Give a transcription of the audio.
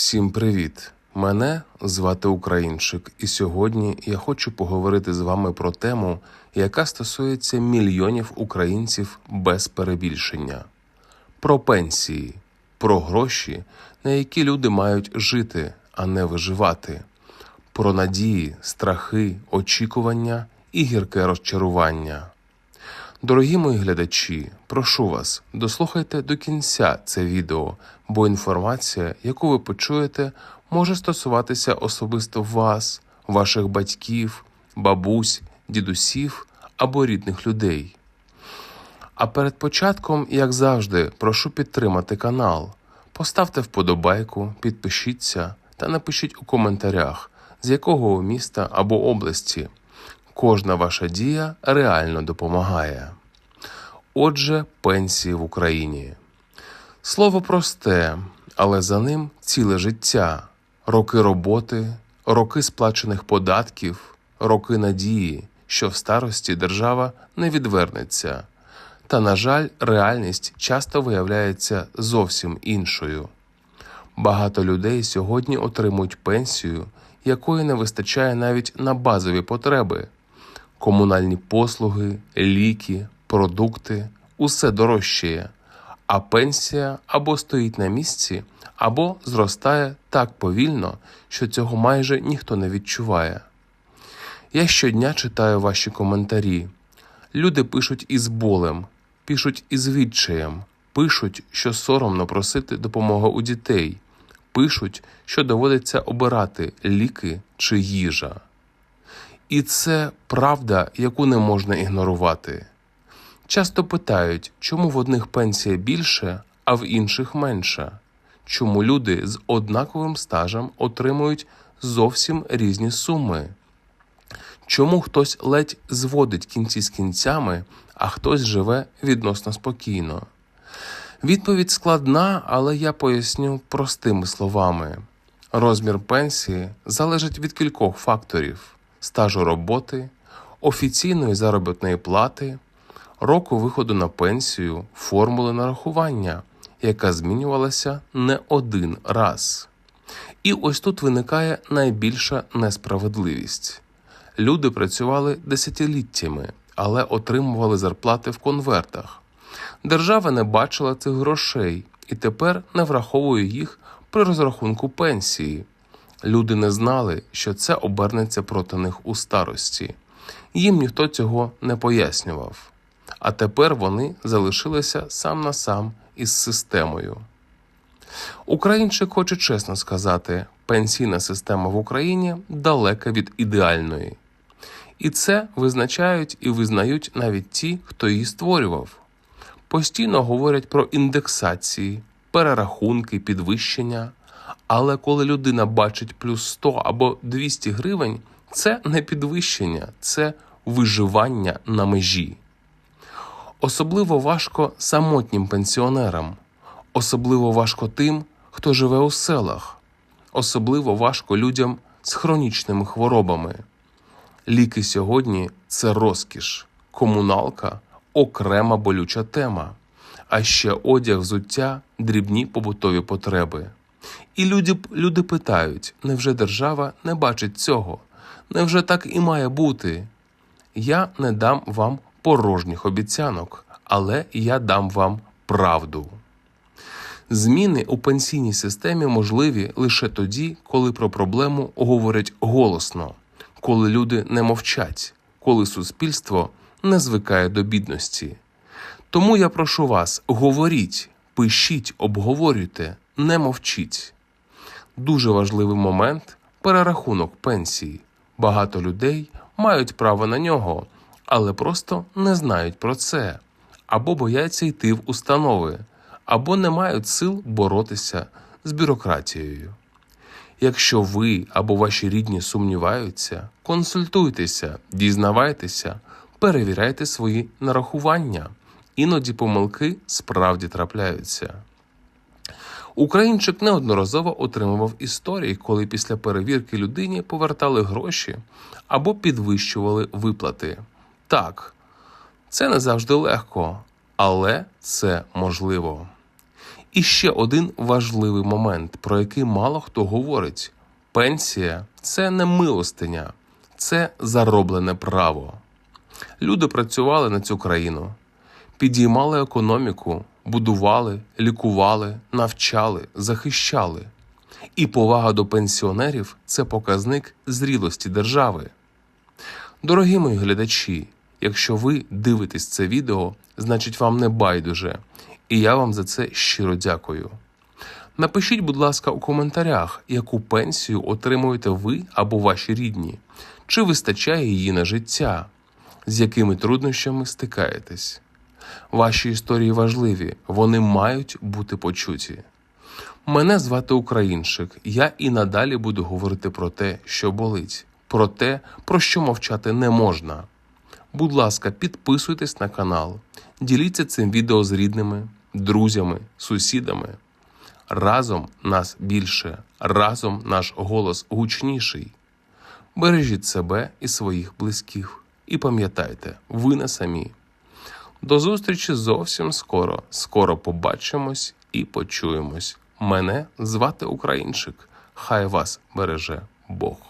Всім привіт! Мене звати Українчик, і сьогодні я хочу поговорити з вами про тему, яка стосується мільйонів українців без перебільшення: про пенсії, про гроші, на які люди мають жити, а не виживати, про надії, страхи, очікування і гірке розчарування. Дорогі мої глядачі, прошу вас, дослухайте до кінця це відео, бо інформація, яку ви почуєте, може стосуватися особисто вас, ваших батьків, бабусь, дідусів або рідних людей. А перед початком, як завжди, прошу підтримати канал. Поставте вподобайку, підпишіться та напишіть у коментарях, з якого ви міста або області. Кожна ваша дія реально допомагає. Отже, пенсії в Україні. Слово просте, але за ним ціле життя, роки роботи, роки сплачених податків, роки надії, що в старості держава не відвернеться. Та, на жаль, реальність часто виявляється зовсім іншою. Багато людей сьогодні отримують пенсію, якої не вистачає навіть на базові потреби комунальні послуги, ліки, продукти усе дорожчає, а пенсія або стоїть на місці, або зростає так повільно, що цього майже ніхто не відчуває. Я щодня читаю ваші коментарі. Люди пишуть із болем, пишуть із відчаєм, пишуть, що соромно просити допомоги у дітей, пишуть, що доводиться обирати ліки чи їжа. І це правда, яку не можна ігнорувати. Часто питають, чому в одних пенсія більше, а в інших менша, чому люди з однаковим стажем отримують зовсім різні суми, чому хтось ледь зводить кінці з кінцями, а хтось живе відносно спокійно. Відповідь складна, але я поясню простими словами. Розмір пенсії залежить від кількох факторів стажу роботи, офіційної заробітної плати, року виходу на пенсію, формули нарахування, яка змінювалася не один раз. І ось тут виникає найбільша несправедливість. Люди працювали десятиліттями, але отримували зарплати в конвертах. Держава не бачила цих грошей і тепер не враховує їх при розрахунку пенсії. Люди не знали, що це обернеться проти них у старості. Їм ніхто цього не пояснював. А тепер вони залишилися сам на сам із системою. Українчик хоче чесно сказати, пенсійна система в Україні далека від ідеальної. І це визначають і визнають навіть ті, хто її створював. Постійно говорять про індексації, перерахунки, підвищення. Але коли людина бачить плюс 100 або 200 гривень, це не підвищення, це виживання на межі. Особливо важко самотнім пенсіонерам, особливо важко тим, хто живе у селах, особливо важко людям з хронічними хворобами. Ліки сьогодні це розкіш, комуналка окрема болюча тема, а ще одяг, взуття, дрібні побутові потреби. І люди люди питають: невже держава не бачить цього? Невже так і має бути? Я не дам вам порожніх обіцянок, але я дам вам правду. Зміни у пенсійній системі можливі лише тоді, коли про проблему говорять голосно, коли люди не мовчать, коли суспільство не звикає до бідності. Тому я прошу вас, говоріть, пишіть, обговорюйте, не мовчіть. Дуже важливий момент перерахунок пенсії. Багато людей мають право на нього, але просто не знають про це, або бояться йти в установи, або не мають сил боротися з бюрократією. Якщо ви або ваші рідні сумніваються, консультуйтеся, дізнавайтеся, перевіряйте свої нарахування, іноді помилки справді трапляються. Українчик неодноразово отримував історії, коли після перевірки людині повертали гроші або підвищували виплати. Так, це не завжди легко, але це можливо. І ще один важливий момент, про який мало хто говорить: пенсія це не милостиня, це зароблене право. Люди працювали на цю країну, підіймали економіку, будували, лікували, навчали, захищали. І повага до пенсіонерів це показник зрілості держави. Дорогі мої глядачі, якщо ви дивитесь це відео, значить вам не байдуже, і я вам за це щиро дякую. Напишіть, будь ласка, у коментарях, яку пенсію отримуєте ви або ваші рідні, чи вистачає її на життя, з якими труднощами стикаєтесь. Ваші історії важливі, вони мають бути почуті. Мене звати Українчик. Я і надалі буду говорити про те, що болить, про те, про що мовчати не можна. Будь ласка, підписуйтесь на канал, діліться цим відео з рідними, друзями, сусідами. Разом нас більше, разом наш голос гучніший. Бережіть себе і своїх близьких. І пам'ятайте, ви не самі. До зустрічі зовсім скоро. Скоро побачимось і почуємось. Мене звати Українчик. Хай вас береже Бог.